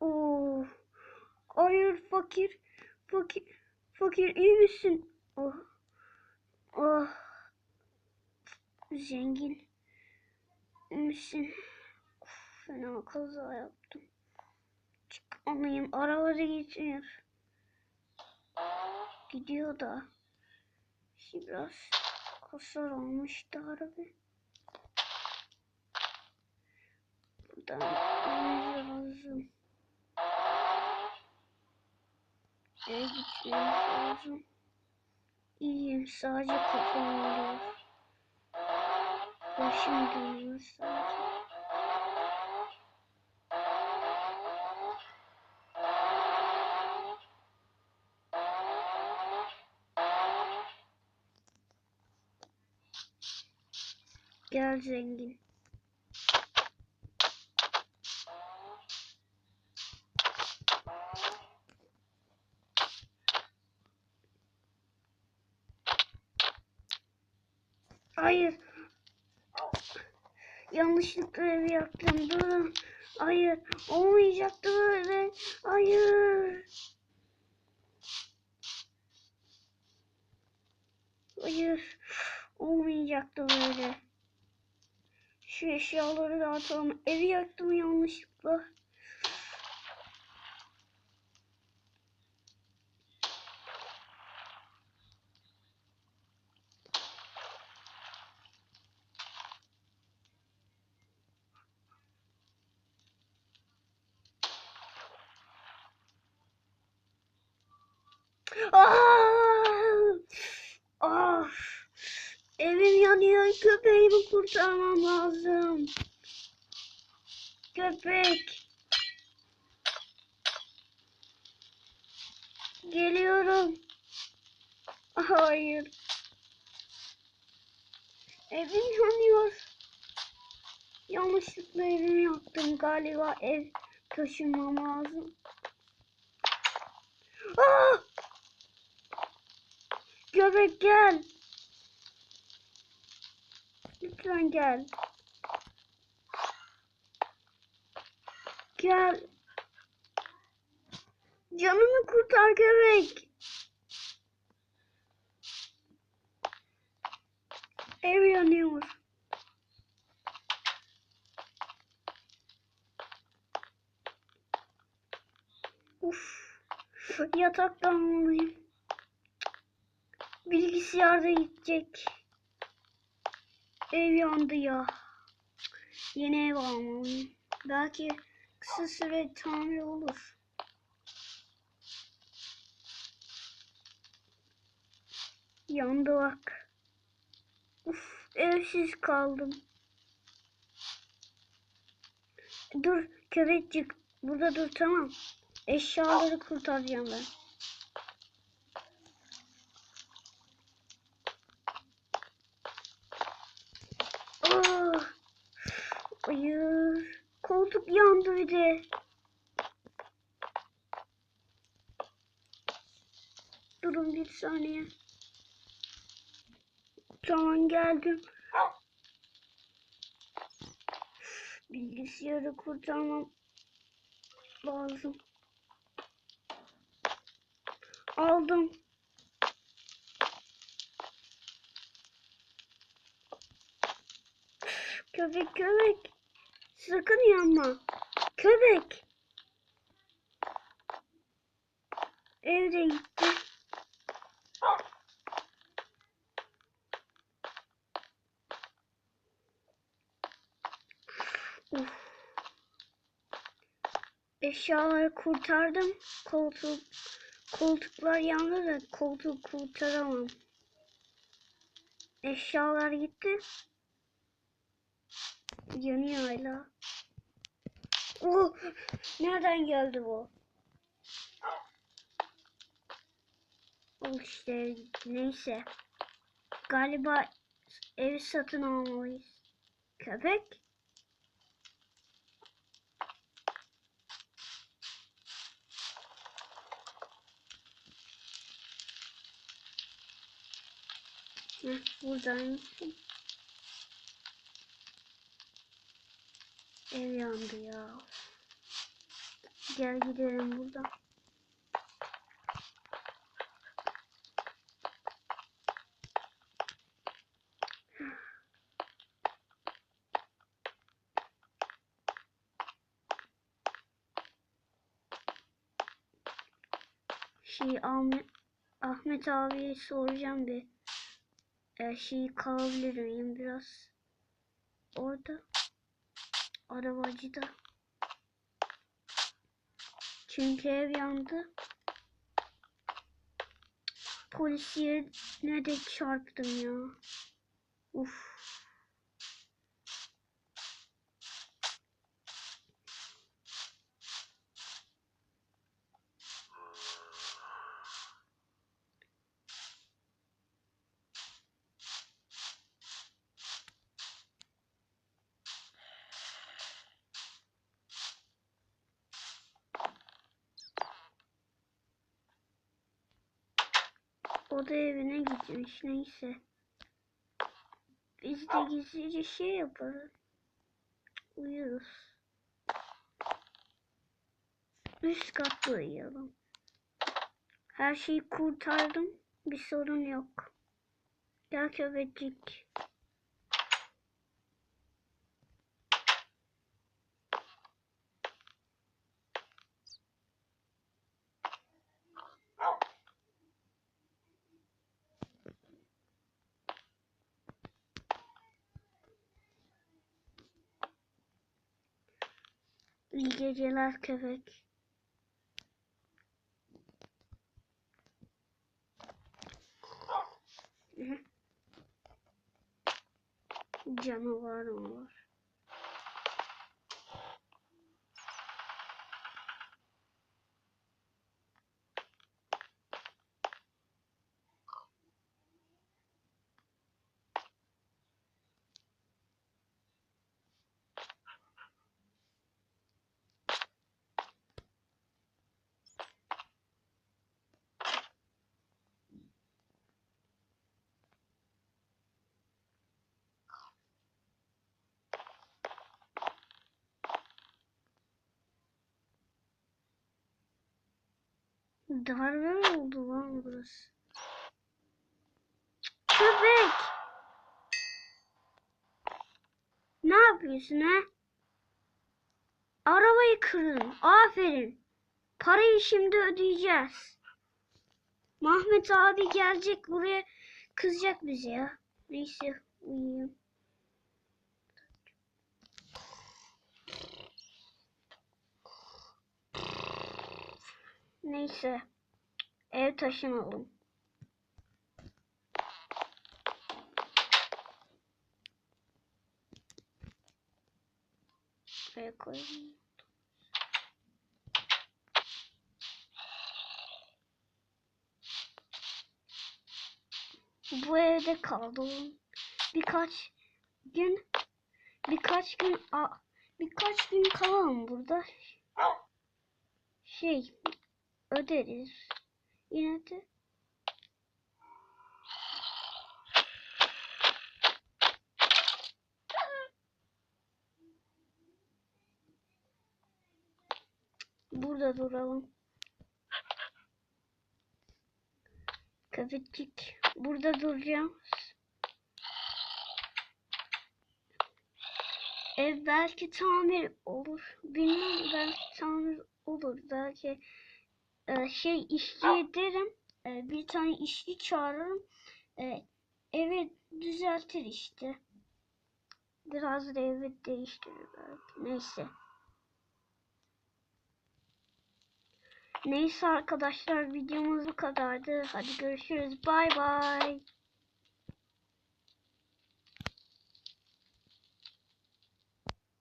Oo. Hayır fakir. Fakir. Fakir iyi misin? Oh. Oh. Zengin. Misin? Of, fena kaza yaptım. Çıkmalıyım. Arabada geçiyor. Gidiyor da. Şimdi biraz hasar olmuştu araba. Buradan lazım. Eve gitmemiz lazım. İyiyim sadece kafam ağrıyor. Başım dönüyor sadece. Gel zengin. Hayır. Yanlışlıkla evi yaktım. Durun. Hayır. Olmayacaktı böyle. Hayır. Hayır. Olmayacaktı böyle. Şu eşyaları dağıtalım. Evi yaktım yanlışlıkla. Ah! Ah! Evim yanıyor. Köpeğimi kurtarmam lazım. Köpek. Geliyorum. Hayır. Evim yanıyor. Yanlışlıkla evimi yaktım. Galiba ev taşınmam lazım. Ah! Köpek gel. Lütfen gel. Gel. Canımı kurtar köpek. Ev yanıyor. Uf. Yataktan olmalıyım. Bilgisayar da gidecek. Ev yandı ya. Yeni ev almalıyım. Belki kısa süre tamir olur. Yandı bak. Uf, evsiz kaldım. Dur köpekcik. Burada dur tamam. Eşyaları kurtaracağım ben. Ah, hayır. Koltuk yandı bir de. Durun bir saniye. Tamam geldim. Bilgisayarı kurtarmam lazım. Aldım. Köpek köpek. Sakın yanma. Köpek. Evde gitti. Eşyaları kurtardım. Koltuk koltuklar yandı da koltuğu kurtaramam. Eşyalar gitti. Yanıyor hala. Oh, nereden geldi bu? Oh işte. Neyse. Galiba evi satın almalıyız. Köpek? Heh, buradaymışsın. Ev yandı ya. Gel gidelim buradan. Şey Ahmet, Ahmet abiye soracağım bir. E, şey kalabilir miyim biraz? Orada. Arabacıda. Çünkü ev yandı. Polis yerine de çarptım ya. Uf. O da evine gitmiş neyse. Biz de gizlice şey yaparız. Uyuruz. Üst katta uyuyalım. Her şeyi kurtardım. Bir sorun yok. Gel köpecik. İyi geceler köpek. Hı. Canavar mı var? Darbe mi oldu lan burası? Köpek! Ne yapıyorsun ha? Arabayı kırdın. Aferin. Parayı şimdi ödeyeceğiz. Mahmet abi gelecek buraya kızacak bize ya. Neyse uyuyayım. Neyse. Ev taşınalım. Şuraya koyayım. Bu evde kaldım. Birkaç gün birkaç gün a, birkaç gün kalalım burada. Şey öderiz. Yine de burada duralım. Köpecik burada duracağım. Ev belki tamir olur. Bilmem belki tamir olur. Belki e, şey işçi ederim. E, bir tane işçi çağırırım. E, evi düzeltir işte. Biraz da evi değiştirir belki. Neyse. Neyse arkadaşlar videomuz bu kadardı. Hadi görüşürüz. Bay bay.